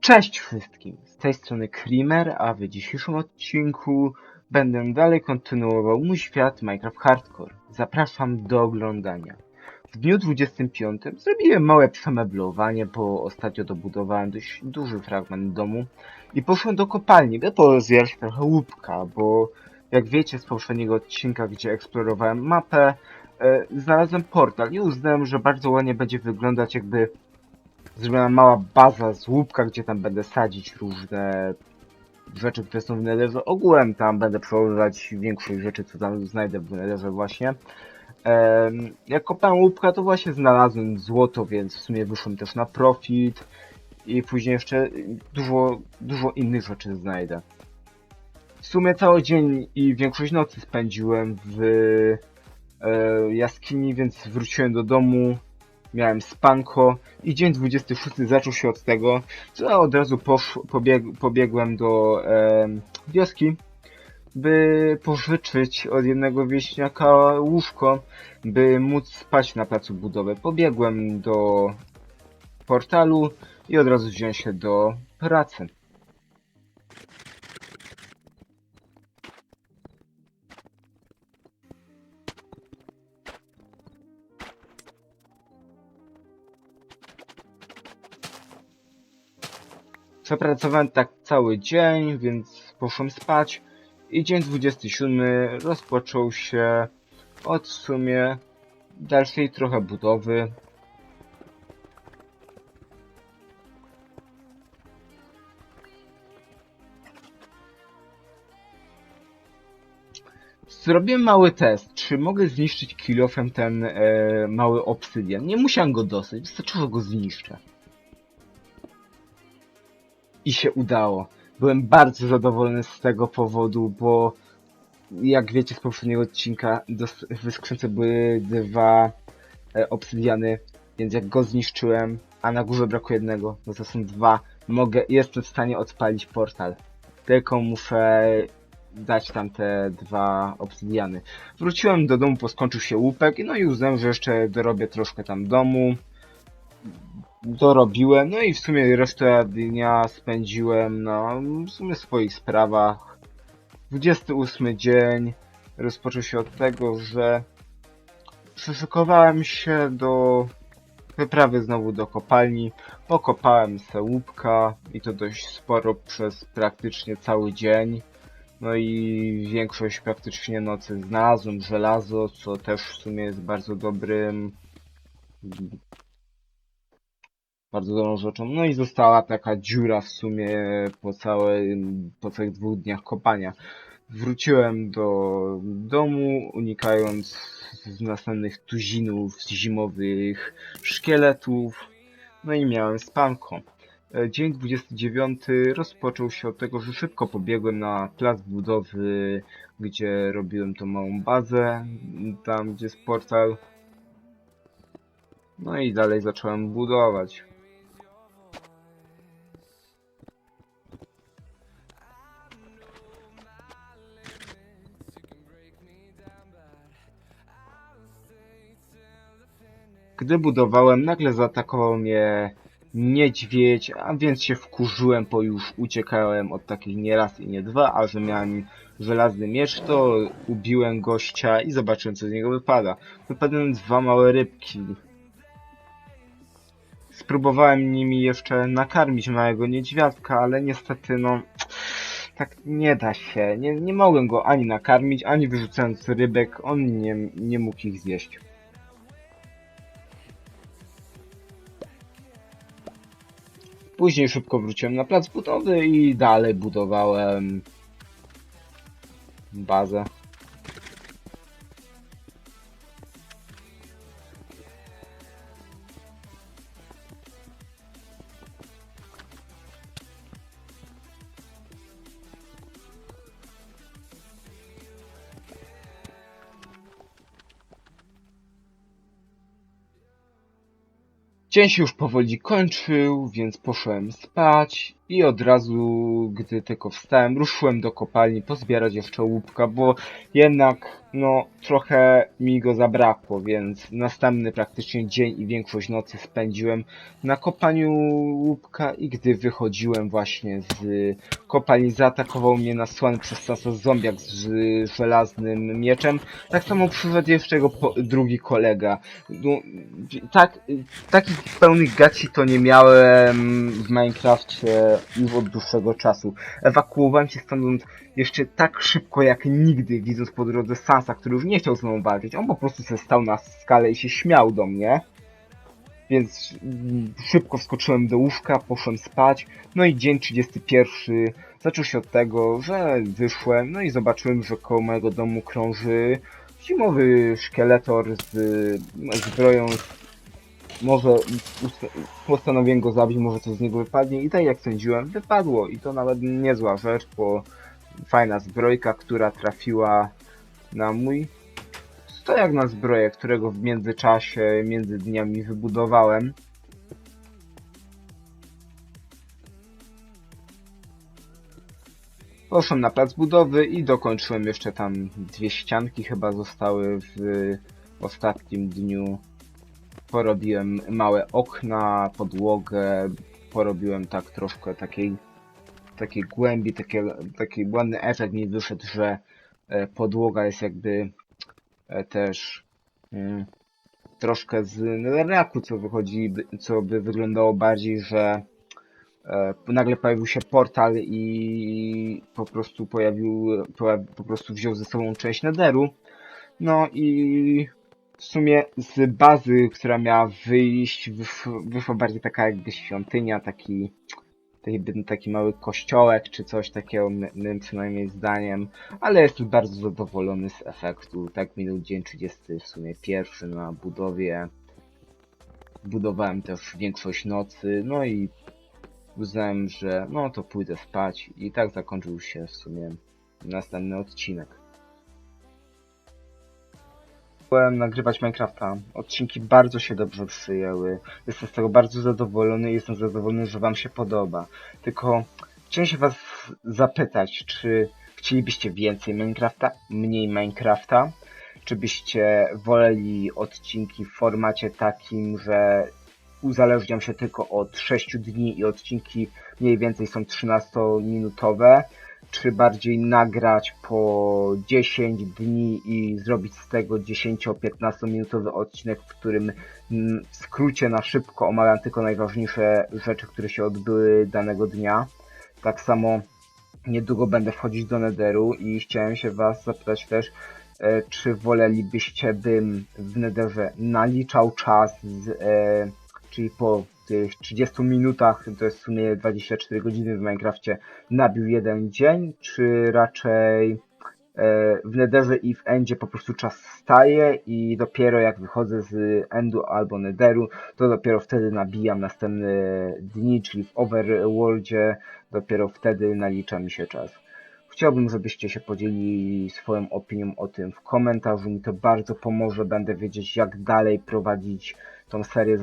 Cześć wszystkim! Z tej strony Krimer, a w dzisiejszym odcinku będę dalej kontynuował mój świat Minecraft Hardcore. Zapraszam do oglądania. W dniu 25 zrobiłem małe przemeblowanie, bo ostatnio dobudowałem dość duży fragment domu i poszłem do kopalni, by pozbierać trochę łupka, bo jak wiecie z poprzedniego odcinka, gdzie eksplorowałem mapę, e, znalazłem portal i uznałem, że bardzo ładnie będzie wyglądać jakby zrobiona mała baza z łupka, gdzie tam będę sadzić różne rzeczy, które są w Netherze. Ogółem tam będę przechowywać większość rzeczy, co tam znajdę w Netherze właśnie. Jak kopałem łupka, to właśnie znalazłem złoto, więc w sumie wyszłem też na profit. I później jeszcze dużo, dużo innych rzeczy znajdę. W sumie cały dzień i większość nocy spędziłem w e, jaskini, więc wróciłem do domu, miałem spanko i dzień 26 zaczął się od tego, że od razu posz, pobieg, pobiegłem do em, wioski, by pożyczyć od jednego wieśniaka łóżko, by móc spać na placu budowy. Pobiegłem do portalu i od razu wziąłem się do pracy. Przepracowałem tak cały dzień, więc poszłem spać i dzień 27 rozpoczął się od w sumie dalszej trochę budowy. Zrobiłem mały test, czy mogę zniszczyć kilofem ten e, mały obsydian. Nie musiałem go dosyć, wystarczyło, go zniszczę. I się udało. Byłem bardzo zadowolony z tego powodu, bo jak wiecie z poprzedniego odcinka, w skrzynce były dwa e, obsydiany, więc jak go zniszczyłem, a na górze brakuje jednego, no to są dwa, mogę, jestem w stanie odpalić portal. Tylko muszę dać tam te dwa obsydiany. Wróciłem do domu, bo skończył się łupek, no i uznałem, że jeszcze dorobię troszkę tam domu. Dorobiłem, no i w sumie resztę dnia spędziłem na w sumie swoich sprawach. 28 dzień rozpoczął się od tego, że przyszykowałem się do wyprawy znowu do kopalni. Pokopałem se łupka i to dość sporo przez praktycznie cały dzień. No i większość praktycznie nocy znalazłem żelazo, co też w sumie jest bardzo dobrym bardzo dobrą rzeczą. No i została taka dziura w sumie po całym, po całych dwóch dniach kopania. Wróciłem do domu, unikając następnych tuzinów zimowych szkieletów. No i miałem spanko. E, Dzień 29 rozpoczął się od tego, że szybko pobiegłem na plac budowy, gdzie robiłem tą małą bazę, tam gdzie jest portal. No i dalej zacząłem budować. Gdy budowałem, nagle zaatakował mnie niedźwiedź, a więc się wkurzyłem, bo już uciekałem od takich nie raz i nie dwa, a że miałem żelazny miecz, to ubiłem gościa i zobaczyłem co z niego wypada. Wypadły dwa małe rybki. Spróbowałem nimi jeszcze nakarmić małego niedźwiadka, ale niestety no... Tak nie da się. Nie, nie mogłem go ani nakarmić, ani wyrzucając rybek, on nie, nie mógł ich zjeść. Później szybko wróciłem na plac budowy i dalej budowałem bazę. Dzień się już powoli kończył, więc poszłem spać i od razu, gdy tylko wstałem, ruszyłem do kopalni pozbierać jeszcze łupka, bo jednak no trochę mi go zabrakło, więc następny praktycznie dzień i większość nocy spędziłem na kopaniu łupka i gdy wychodziłem właśnie z kopalni zaatakował mnie nasłany przez Sasa zombiak z żelaznym mieczem. Tak samo przyszedł jeszcze jego drugi kolega. No, tak, takich pełnych gaci to nie miałem w Minecrafcie już od dłuższego czasu. Ewakuowałem się stamtąd jeszcze tak szybko jak nigdy, widząc po drodze Sansa, który już nie chciał ze mną walczyć. On po prostu se stał na skale i się śmiał do mnie. Więc szybko wskoczyłem do łóżka, poszłem spać. No i dzień 31 zaczął się od tego, że wyszłem, no i zobaczyłem, że koło mojego domu krąży zimowy szkieletor z zbroją. Może postanowiłem go zabić, może coś z niego wypadnie i tak jak sądziłem, wypadło i to nawet niezła rzecz, bo fajna zbrojka, która trafiła na mój stojak na zbroję, którego w międzyczasie, między dniami wybudowałem. Poszłem na plac budowy i dokończyłem jeszcze tam dwie ścianki chyba zostały w ostatnim dniu. Porobiłem małe okna, podłogę, porobiłem tak troszkę takiej takiej głębi, takie, taki ładny efekt mi wyszedł, że podłoga jest jakby e, też mm, troszkę z netherracku, co wychodzi, co by wyglądało bardziej, że e, nagle pojawił się portal i po prostu pojawił, poja- po prostu wziął ze sobą część netheru. No i w sumie z bazy, która miała wyjść, wysz, wyszła bardziej taka jakby świątynia, taki taki, taki mały kościołek czy coś takiego, my- mym przynajmniej zdaniem, ale jestem bardzo zadowolony z efektu. Tak minął dzień 30 w sumie pierwszy na budowie. Budowałem też większość nocy, no i uznałem, że no to pójdę spać i tak zakończył się w sumie następny odcinek. Chciałem nagrywać Minecrafta. Odcinki bardzo się dobrze przyjęły. Jestem z tego bardzo zadowolony i jestem zadowolony, że Wam się podoba. Tylko chciałem się Was zapytać, czy chcielibyście więcej Minecrafta, mniej Minecrafta? Czy byście woleli odcinki w formacie takim, że uzależniam się tylko od 6 dni i odcinki mniej więcej są 13-minutowe? Czy bardziej nagrać po 10 dni i zrobić z tego 10-15 minutowy odcinek, w którym mm, w skrócie na szybko omawiam tylko najważniejsze rzeczy, które się odbyły danego dnia. Tak samo niedługo będę wchodzić do Netheru i chciałem się Was zapytać też, e, czy wolelibyście, bym w Netherze naliczał czas, z, e, czyli po tych 30 minutach, to jest w sumie 24 godziny w Minecrafcie, nabił jeden dzień, czy raczej e, w Netherze i w Endzie po prostu czas staje i dopiero jak wychodzę z Endu albo Netheru, to dopiero wtedy nabijam następne dni, czyli w Overworldzie, dopiero wtedy nalicza mi się czas. Chciałbym, żebyście się podzielili swoją opinią o tym w komentarzu. Mi to bardzo pomoże. Będę wiedzieć, jak dalej prowadzić tą serię z